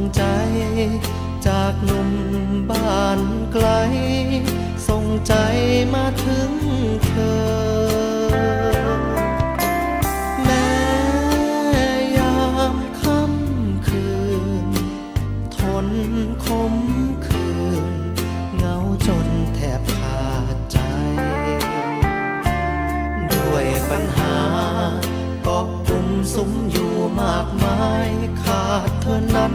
งใจ จากหนุ่มบ้านไกล ส่งใจมาถึงเธอ แม้ยามค่ำคืน ทนคมคืน เหงาจนแทบขาดใจ ด้วยปัญหาก็กลุ่มสุมอยู่มากมายขาดเธอนั้น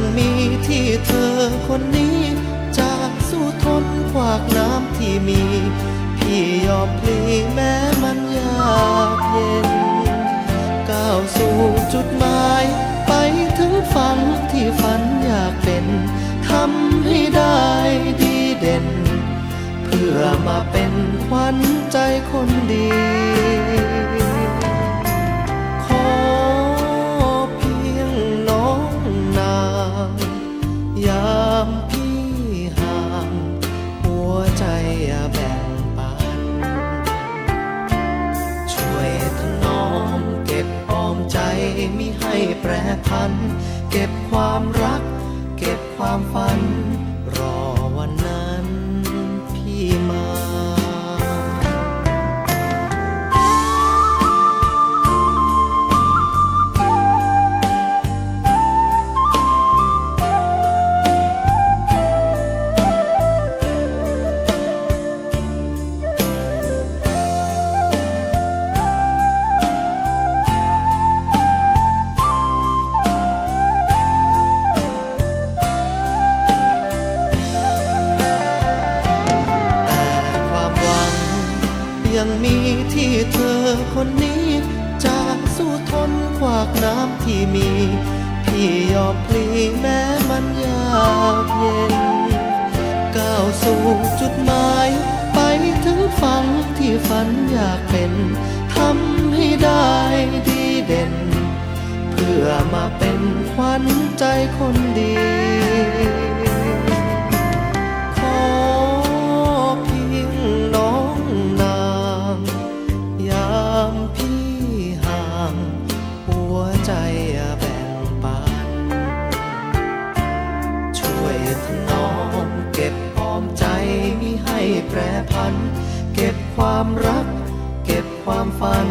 ังมีที่เธอคนนี้จากสู้ทนขวากน้ำที่มี พี่ยอมพลีแม้มันยากเย็น ก้าวสู่จุดหมาย ไปถึงฝันที่ฝันอยากเป็นทำให้ได้ดีเด่น เพื่อมาเป็นขวัญใจคนดี มิให้แปรพัน เก็บความรัก เก็บความฝัน รอวันนั้นังมีที่เธอคนนี้จากสู้ทนขวากน้ำที่มี พี่ยอมพลีแม้มันยากเย็น ก้าวสู่จุดหมาย ไปถึงฝันที่ฝันอยากเป็นทำให้ได้ดีเด่น เพื่อมาเป็นขวัญใจคนดี ยถนอมเก็บออมใจมิให้แปรพัน เก็บความรัก เก็บความฝัน